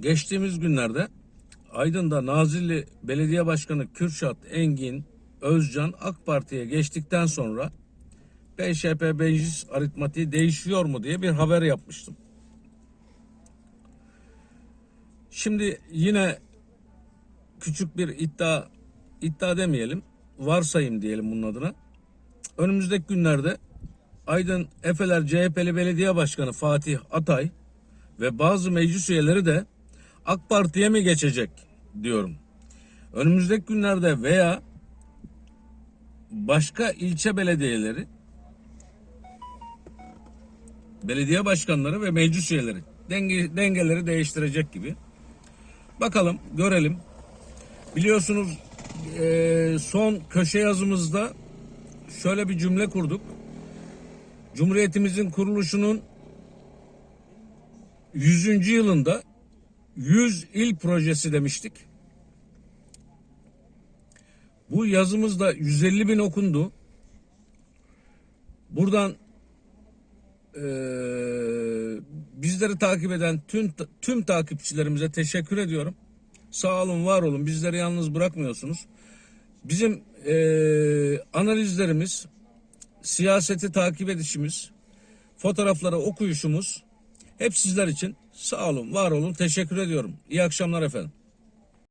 geçtiğimiz günlerde Aydın'da Nazilli Belediye Başkanı Kürşat Engin Özcan AK Parti'ye geçtikten sonra BŞP meclis aritmatiği değişiyor mu diye bir haber yapmıştım. Şimdi yine küçük bir iddia iddia demeyelim varsayım diyelim bunun adına. Önümüzdeki günlerde Aydın Efeler CHP'li Belediye Başkanı Fatih Atay ve bazı meclis üyeleri de AK Parti'ye mi geçecek diyorum. Önümüzdeki günlerde veya başka ilçe belediyeleri belediye başkanları ve meclis üyeleri denge, dengeleri değiştirecek gibi. Bakalım görelim. Biliyorsunuz eee, son köşe yazımızda şöyle bir cümle kurduk. Cumhuriyetimizin kuruluşunun 100. yılında 100 il projesi demiştik. Bu yazımızda 150 bin okundu. Buradan eee, bizleri takip eden tüm tüm takipçilerimize teşekkür ediyorum. Sağ olun, var olun. Bizleri yalnız bırakmıyorsunuz. Bizim eee, analizlerimiz, siyaseti takip edişimiz, fotoğrafları okuyuşumuz hep sizler için. Sağ olun, var olun. Teşekkür ediyorum. İyi akşamlar efendim.